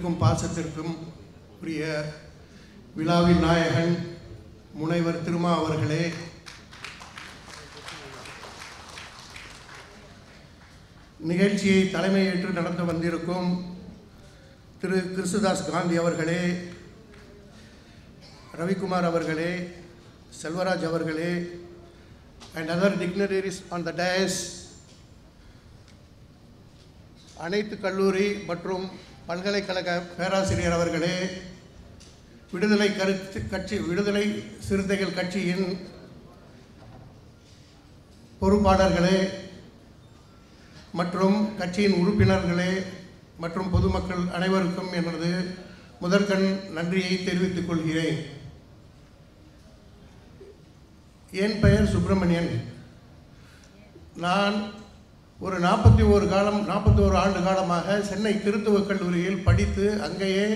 அன்பிற்கும் பாசத்திற்கும் உரிய விழாவின் நாயகன் முனைவர் திருமா அவர்களே. நிகழ்ச்சியை தலைமையேற்று நடந்து வந்திருக்கும் திரு கிறிஸ்துதாஸ் காந்தி அவர்களே ரவிக்குமார் அவர்களே செல்வராஜ் அவர்களே and other dignitaries on the dais அனைத்து கல்லூரி மற்றும் பல்கலைக்கழக பேராசிரியர் அவர்களே விடுதலை கருத்து கட்சி விடுதலை சிறுத்தைகள் கட்சியின் பொறுப்பாளர்களே மற்றும் கட்சியின் உறுப்பினர்களே மற்றும் பொதுமக்கள் அனைவருக்கும் எனது முதற்கண் நன்றியை தெரிவித்துக் கொள்கிறேன். என் பெயர் சுப்பிரமணியன். நான் ஒரு நாற்பத்தி ஒரு காலம் நாற்பத்தி ஒரு ஆண்டு காலமாக சென்னை கிறித்துவ கல்லூரியில் படித்து அங்கேயே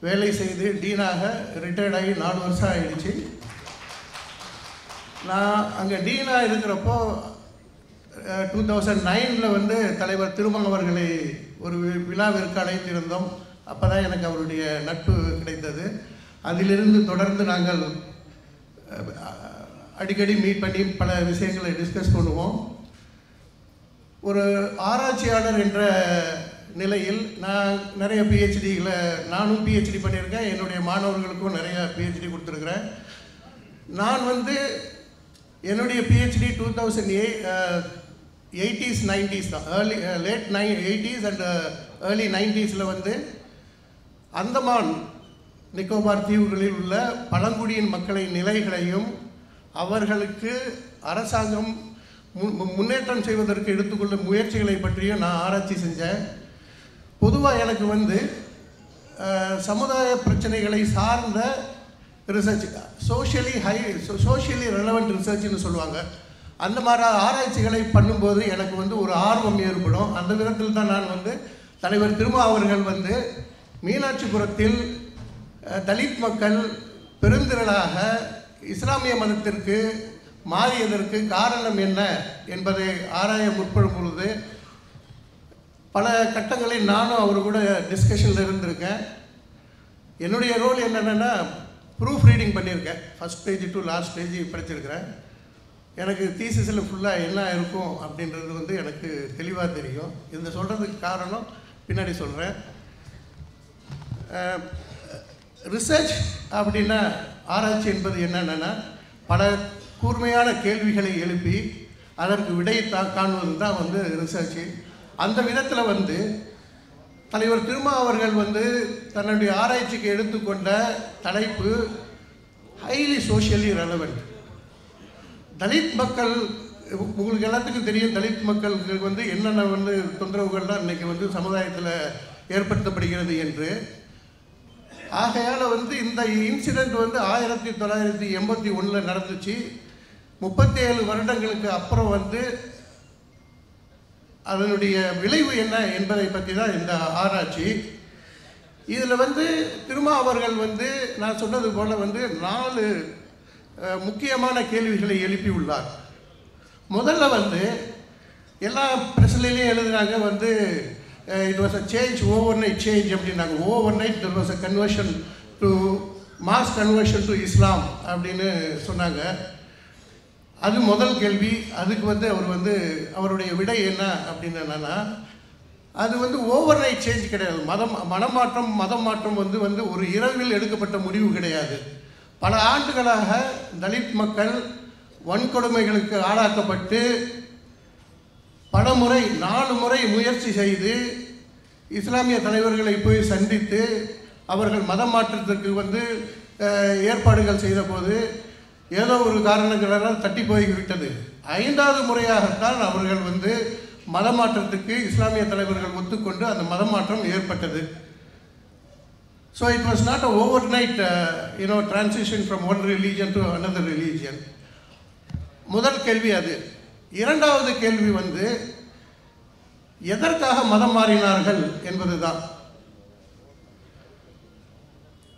வேலை செய்து டீனாக ரிட்டையர்ட் ஆகி நாலு வருஷம் ஆகிடுச்சு நான் அங்கே டீனாக இருக்கிறப்போ டூ தௌசண்ட் நைனில் வந்து தலைவர் திருமணம் அவர்களை ஒரு வி- விழாவிற்கு அழைத்திருந்தோம். அப்போ தான் எனக்கு அவருடைய நட்பு கிடைத்தது. அதிலிருந்து தொடர்ந்து நாங்கள் அடிக்கடி மீட் பண்ணி பல விஷயங்களை டிஸ்கஸ் பண்ணுவோம். ஒரு ஆராய்ச்சியாளர் என்ற நிலையில் நான் நிறைய பிஹெச்டிகளை நானும் பிஹெச்டி பண்ணியிருக்கேன். என்னுடைய மாணவர்களுக்கும் நிறைய பிஹெச்டி கொடுத்துருக்குறேன். நான் வந்து என்னுடைய பிஹெச்டி டூ தௌசண்ட் எய் எயிட்டிஸ் நைன்டிஸ் தான். ஏர்லி லேட் நை எயிட்டிஸ் அண்ட் ஏர்லி நைன்டிஸில் வந்து அந்தமான் நிக்கோபார் தீவுகளில் உள்ள பழங்குடியின் மக்களின் நிலைகளையும் அவர்களுக்கு அரசாங்கம் முன்னேற்றம் செய்வதற்கு எடுத்துக்கொள்ளும் முயற்சிகளை பற்றியும் நான் ஆராய்ச்சி செஞ்சேன். பொதுவாக எனக்கு வந்து சமுதாய பிரச்சனைகளை சார்ந்த research socially high socially relevant ரிசர்ச்னு சொல்லுவாங்க. அந்த மாதிரி ஆராய்ச்சிகளை பண்ணும்போது எனக்கு வந்து ஒரு ஆர்வம் ஏற்படும். அந்த விதத்தில் தான் நான் வந்து தலைவர் திருமா அவர்கள் வந்து மீனாட்சிபுரத்தில் தலித் மக்கள் பெருந்திரளாக இஸ்லாமிய மதத்திற்கு மாறியதற்கு காரணம் என்ன என்பதை ஆராய முற்படும் பொழுது பல கட்டங்களில் நானும் அவர் கூட டிஸ்கஷனில் இருந்திருக்கேன். என்னுடைய ரோல் என்னென்னா ப்ரூஃப் ரீடிங் பண்ணியிருக்கேன். First page to last page படிச்சிருக்கிறேன். எனக்கு தீசிஸில் ஃபுல்லாக என்ன இருக்கும் அப்படின்றது வந்து எனக்கு தெளிவாக தெரியும். இந்த சொல்கிறதுக்கு காரணம் பின்னாடி சொல்கிறேன் ரிசர்ச் அப்படின்னா ஆராய்ச்சி என்பது என்னென்னா பல கூர்மையான கேள்விகளை எழுப்பி அதற்கு விடை தா காணுவது தான் வந்து ரிசர்ச்சு அந்த விதத்தில் வந்து தலைவர் திருமா அவர்கள் வந்து தன்னுடைய ஆராய்ச்சிக்கு எடுத்துக்கொண்ட தலைப்பு ஹைலி சோஷியலி ரெலவெண்ட் தலித் மக்கள் உங்களுக்கு எல்லாத்துக்கும் தெரியும் தலித் மக்களுக்கு வந்து என்னென்ன வந்து தொந்தரவுகள்லாம் இன்றைக்கி வந்து சமுதாயத்தில் ஏற்படுத்தப்படுகிறது என்று. ஆகையால் வந்து இந்த இன்சிடெண்ட் வந்து ஆயிரத்தி தொள்ளாயிரத்தி எண்பத்தி ஒன்றில் நடந்துச்சு. முப்பத்தேழு வருடங்களுக்கு அப்புறம் வந்து அதனுடைய விளைவு என்ன என்பதை பற்றி தான் இந்த ஆராய்ச்சி. இதில் வந்து திருமா அவர்கள் வந்து நான் சொன்னது போல் வந்து நாலு முக்கியமான கேள்விகளை எழுப்பியுள்ளார் முதல்ல வந்து எல்லா பிரச்சனையிலையும் எழுதுனாங்க வந்து it was a change over night change அப்படின்னாங்க. Over night there was a conversion to mass conversion to Islam அப்படின்னு சொன்னாங்க. அது முதல் கேள்வி. அதுக்கு வந்து அவர் வந்து அவருடைய விடை என்ன அப்படின்னு என்னன்னா அது வந்து ஓவர் நைட் சேஞ்ச் கிடையாது. மதம் மனமாற்றம் மதம் மாற்றம் வந்து வந்து ஒரு இரவில் எடுக்கப்பட்ட முடிவு கிடையாது. பல ஆண்டுகளாக தலித் மக்கள் வன்கொடுமைகளுக்கு ஆளாக்கப்பட்டு பல முறை நாலு முறை முயற்சி செய்து இஸ்லாமிய தலைவர்களை போய் சந்தித்து அவர்கள் மதம் மாற்றத்திற்கு வந்து ஏற்பாடுகள் செய்தபோது ஏதோ ஒரு காரணங்களால் தட்டி போய்விட்டது. ஐந்தாவது முறையாகத்தான் அவர்கள் வந்து மதமாற்றத்துக்கு மாற்றத்துக்கு இஸ்லாமிய தலைவர்கள் ஒத்துக்கொண்டு அந்த மதம் மாற்றம் ஏற்பட்டது so it was not a over night you know transition from one religion to another religion முதல் கேள்வி அது. இரண்டாவது கேள்வி வந்து எதற்காக மதம் மாறினார்கள் என்பதுதான்.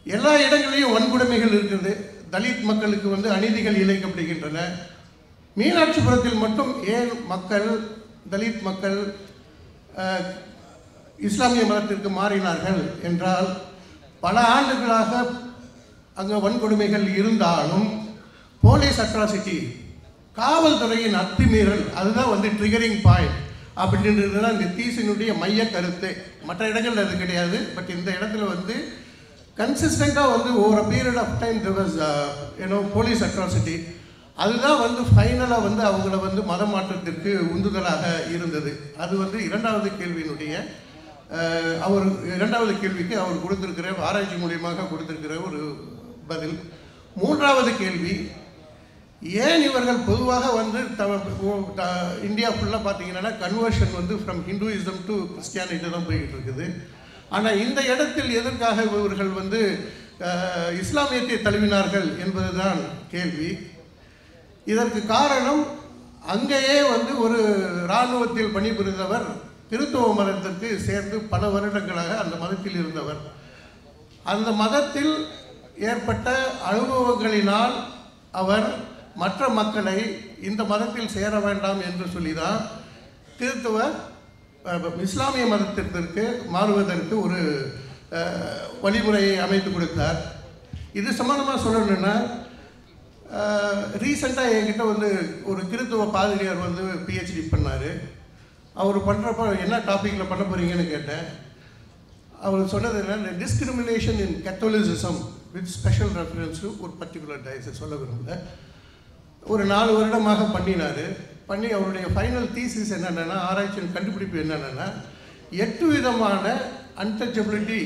எல்லா இடங்களிலும் வன்கொடுமைகள் இருக்குது தலித் மக்களுக்கு வந்து அநீதிகள் இழைக்கப்படுகின்றன. மீனாட்சிபுரத்தில் மட்டும் ஏன் மக்கள் தலித் மக்கள் இஸ்லாமிய மதத்திற்கு மாறினார்கள் என்றால் பல ஆண்டுகளாக அங்கே வன்கொடுமைகள் இருந்தாலும் போலீஸ் அட்ராசிட்டி காவல்துறையின் அத்துமீறல் அதுதான் வந்து ட்ரிகரிங் பாயிண்ட் அப்படின்றது தான் இந்த தீசினுடைய மைய கருத்து. மற்ற இடங்கள்ல அது கிடையாது பட் இந்த இடத்துல வந்து கன்சிஸ்டண்ட்டாக வந்து ஓவர் பீரியட் ஆஃப் டைம் திவஸ் ஏன்னோ போலீஸ் அட்ராசிட்டி அதுதான் வந்து ஃபைனலாக வந்து அவங்கள வந்து மத மாற்றத்திற்கு உந்துதலாக இருந்தது. அது வந்து இரண்டாவது கேள்வியினுடைய அவர் இரண்டாவது கேள்விக்கு அவர் கொடுத்துருக்கிற ஆராய்ச்சி மூலியமாக கொடுத்துருக்கிற ஒரு பதில். மூன்றாவது கேள்வி ஏன் இவர்கள் பொதுவாக வந்து த- த- இந்தியா ஃபுல்லாக பார்த்தீங்கன்னா கன்வர்ஷன் வந்து ஃப்ரம் ஹிந்துயிசம் டு கிறிஸ்டியானிட்டி தான் போய்கிட்டு இருக்குது. ஆனால் இந்த இடத்தில் எதற்காக இவர்கள் வந்து இஸ்லாமியத்தை தழுவினார்கள் என்பதுதான் கேள்வி. இதற்கு காரணம் அங்கேயே வந்து ஒரு இராணுவத்தில் பணிபுரிந்தவர் கிறித்துவ மதத்திற்கு சேர்ந்து பல வருடங்களாக அந்த மதத்தில் இருந்தவர். அந்த மதத்தில் ஏற்பட்ட அனுபவங்களினால் அவர் மற்ற மக்களை இந்த மதத்தில் சேர வேண்டாம் என்று சொல்லி தான் கிறித்துவ இஸ்லாமிய மதத்திற்கு மாறுவதற்கு ஒரு வழிமுறையை அமைத்து கொடுத்தார். இது சம்மந்தமாக சொல்லணும்னா ரீசெண்டாக என்கிட்ட வந்து ஒரு கிறித்துவ பாதிரியார் வந்து பிஹெச்டி பண்ணார். அவர் பண்ணுறப்ப என்ன டாப்பிக்கில் பண்ண போகிறீங்கன்னு கேட்டேன். அவர் சொன்னது என்ன discrimination in Catholicism with special reference ஒரு பர்டிகுலர் டயஸை சொல்ல விரும்பல. ஒரு நாலு வருடமாக பண்ணினார். பண்ணி அவருடைய ஃபைனல் தீசிஸ் என்னென்னா ஆராய்ச்சியின் கண்டுபிடிப்பு என்னென்னா எட்டு விதமான அன்டச்சபிலிட்டி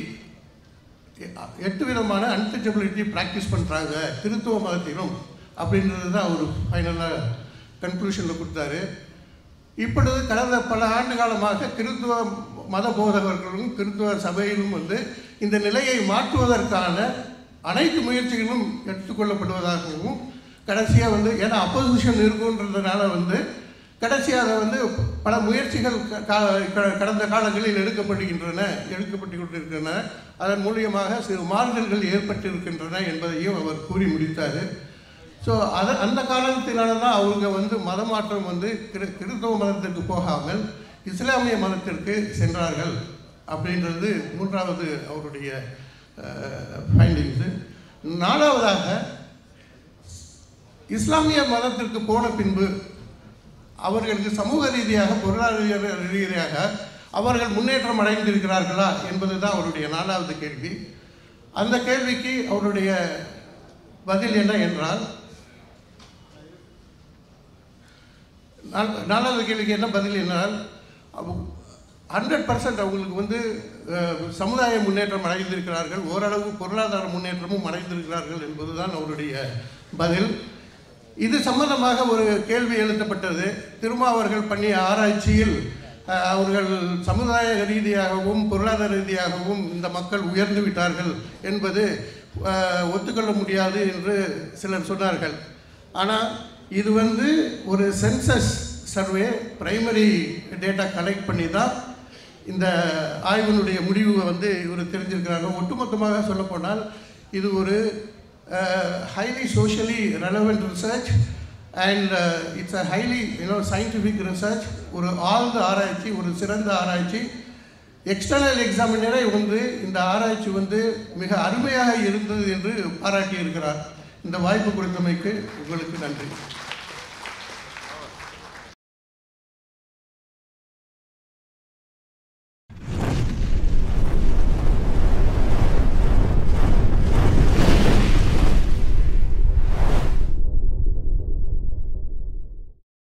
எட்டு விதமான அன்டச்சபிலிட்டி ப்ராக்டிஸ் பண்ணுறாங்க கிறித்துவ மதத்திலும் அப்படின்றது தான் அவர் ஃபைனலாக கன்க்ளூஷனில் கொடுத்தாரு. இப்பொழுது கடந்த பல ஆண்டு காலமாக கிறித்துவ மத போதகர்களும் கிறித்துவ சபையிலும் வந்து இந்த நிலையை மாற்றுவதற்கான அனைத்து முயற்சிகளும் எடுத்துக்கொள்ளப்படுவதாகவும் கடைசியாக வந்து ஏன்னா அப்போசிஷன் இருக்குன்றதுனால வந்து கடைசியாக அதை வந்து பல முயற்சிகள் க- கடந்த காலங்களில் எடுக்கப்படுகின்றன எடுக்கப்பட்டு கொண்டிருக்கின்றன அதன் மூலியமாக சிறு மாறுதல்கள் ஏற்பட்டிருக்கின்றன என்பதையும் அவர் கூறி முடித்தார். ஸோ அது அந்த காரணத்தினால தான் அவங்க வந்து மதமாற்றம் வந்து கிரு கிறிஸ்தவ மதத்திற்கு போகாமல் இஸ்லாமிய மதத்திற்கு சென்றார்கள் அப்படின்றது மூன்றாவது அவருடைய ஃபைண்டிங்ஸு நாலாவதாக இஸ்லாமிய மதத்திற்கு போன பின்பு அவர்களுக்கு சமூக ரீதியாக பொருளாதார ரீதியாக அவர்கள் முன்னேற்றம் அடைந்திருக்கிறார்களா என்பது தான் அவருடைய நாலாவது கேள்வி. அந்த கேள்விக்கு அவருடைய பதில் என்ன என்றால் நாலாவது கேள்விக்கு என்ன பதில் என்றால் ஹண்ட்ரட் பர்சன்ட் அவங்களுக்கு வந்து சமுதாய முன்னேற்றம் அடைந்திருக்கிறார்கள் ஓரளவு பொருளாதார முன்னேற்றமும் அடைந்திருக்கிறார்கள் என்பதுதான் அவருடைய பதில். இது சம்பந்தமாக ஒரு கேள்வி எழுத்தப்பட்டது. திருமாவர்கள் பண்ணிய ஆராய்ச்சியில் அவர்கள் சமுதாய ரீதியாகவும் பொருளாதார ரீதியாகவும் இந்த மக்கள் உயர்ந்து விட்டார்கள் என்பது ஒத்துக்கொள்ள முடியாது என்று சிலர் சொன்னார்கள். ஆனால் இது வந்து ஒரு census survey primary data collect பண்ணி தான் இந்த ஆய்வினுடைய முடிவு வந்து இவர் தெரிஞ்சிருக்கிறாங்க. ஒட்டுமொத்தமாக சொல்லப்போனால் இது ஒரு highly socially relevant research and it's a highly know scientific research ஒரு ஆழ்ந்த ஆராய்ச்சி ஒரு சிறந்த ஆராய்ச்சி. எக்ஸ்டர்னல் எக்ஸாமினரை வந்து இந்த ஆராய்ச்சி வந்து மிக அருமையாக இருந்தது என்று பாராட்டியிருக்கிறார். இந்த வாய்ப்பு கொடுத்தமைக்கு உங்களுக்கு நன்றி.